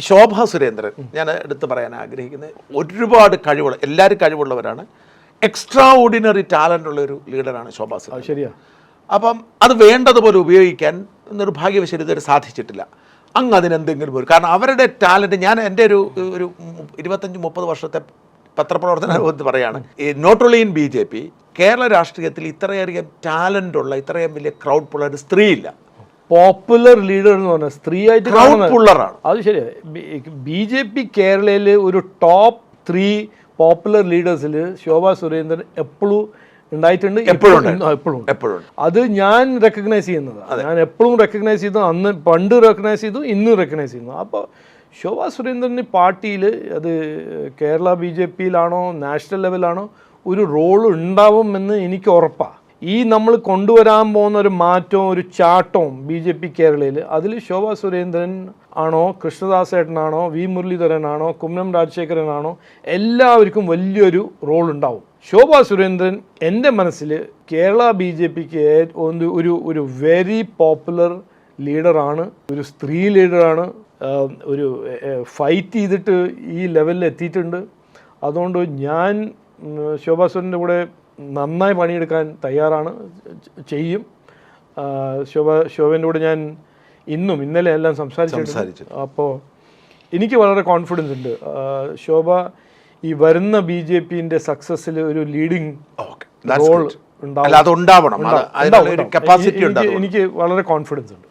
ശോഭ സുരേന്ദ്രൻ ഞാൻ എടുത്തു പറയാൻ ആഗ്രഹിക്കുന്നത് ഒരുപാട് കഴിവുള്ള എല്ലാവരും കഴിവുള്ളവരാണ്. എക്സ്ട്രാ ഓർഡിനറി ടാലന്റ് ഉള്ള ഒരു ലീഡറാണ് ശോഭ സുരേന്ദ്രൻ. ശരിയാ. അപ്പം അത് വേണ്ടതുപോലെ ഉപയോഗിക്കാൻ നിർഭാഗ്യവശാൽ ഇതുവരെ സാധിച്ചിട്ടില്ല. അങ്ങ് അതിനെന്തെങ്കിലും ഒരു കാരണം അവരുടെ ടാലന്റ് ഞാൻ എന്റെ ഒരു ഒരു ഇരുപത്തഞ്ച് മുപ്പത് വർഷത്തെ പത്രപ്രവർത്തന അനുഭവത്തിൽ പറയാണ്. Not only in B J P Kerala രാഷ്ട്രീയത്തിൽ ഇത്രയധികം ടാലന്റ് ഉള്ള ഇത്രയും വലിയ ക്രൗഡ് പുള്ള ഒരു സ്ത്രീയില്ല. പോപ്പുലർ ലീഡർ എന്ന് പറഞ്ഞാൽ സ്ത്രീയായിട്ട് പുള്ളറാണ് അത് ശരിയാ. ബി ജെ പി കേരളയിൽ ഒരു ടോപ്പ് ത്രീ പോപ്പുലർ ലീഡേഴ്സിൽ ശോഭാ സുരേന്ദ്രൻ എപ്പോഴും ഉണ്ടായിട്ടുണ്ട്. എപ്പോഴും എപ്പോഴും. എപ്പോഴും അത് ഞാൻ റെക്കഗ്നൈസ് ചെയ്യുന്നതാണ് ഞാൻ എപ്പോഴും റെക്കഗ്നൈസ് ചെയ്തു. അന്ന് പണ്ട് റെക്കഗ്നൈസ് ചെയ്തു ഇന്നും റെക്കഗ്നൈസ് ചെയ്യുന്നു. അപ്പോൾ ശോഭാ സുരേന്ദ്രന് പാർട്ടിയിൽ അത് കേരള ബി ജെ പിയിലാണോ നാഷണൽ ലെവലാണോ ഒരു റോൾ ഉണ്ടാവുമെന്ന് എനിക്ക് ഉറപ്പാണ് ഈ നമ്മൾ കൊണ്ടുവരാൻ പോകുന്ന ഒരു മാറ്റവും ഒരു ചാട്ടവും ബി ജെ പി കേരളയിൽ. അതിൽ ശോഭാ സുരേന്ദ്രൻ ആണോ കൃഷ്ണദാസ് ഏട്ടനാണോ വി മുരളീധരനാണോ കുമ്മനം രാജശേഖരനാണോ എല്ലാവർക്കും വലിയൊരു റോൾ ഉണ്ടാവും. ശോഭാ സുരേന്ദ്രൻ എന്റെ മനസ്സിൽ കേരള ബി ജെ പിക്ക് ഒരു ഒരു വെരി പോപ്പുലർ ലീഡറാണ് ഒരു സ്ത്രീ ലീഡറാണ് ഒരു ഫൈറ്റ് ചെയ്തിട്ട് ഈ ലെവലിൽ എത്തിയിട്ടുണ്ട്. അതുകൊണ്ട് ഞാൻ ശോഭാ സുരേന്ദ്രന്റെ കൂടെ നന്നായി പണിയെടുക്കാൻ തയ്യാറാണ് ചെയ്യും. ശോഭ ശോഭന്റെ കൂടെ ഞാൻ ഇന്നും ഇന്നലെ എല്ലാം സംസാരിച്ചു. അപ്പോൾ എനിക്ക് വളരെ കോൺഫിഡൻസ് ഉണ്ട്. ശോഭ ഈ വരുന്ന ബി ജെ പിന്റെ സക്സസിൽ ഒരു ലീഡിങ് റോൾ ഉണ്ടാവണം. എനിക്ക് വളരെ കോൺഫിഡൻസ് ഉണ്ട്.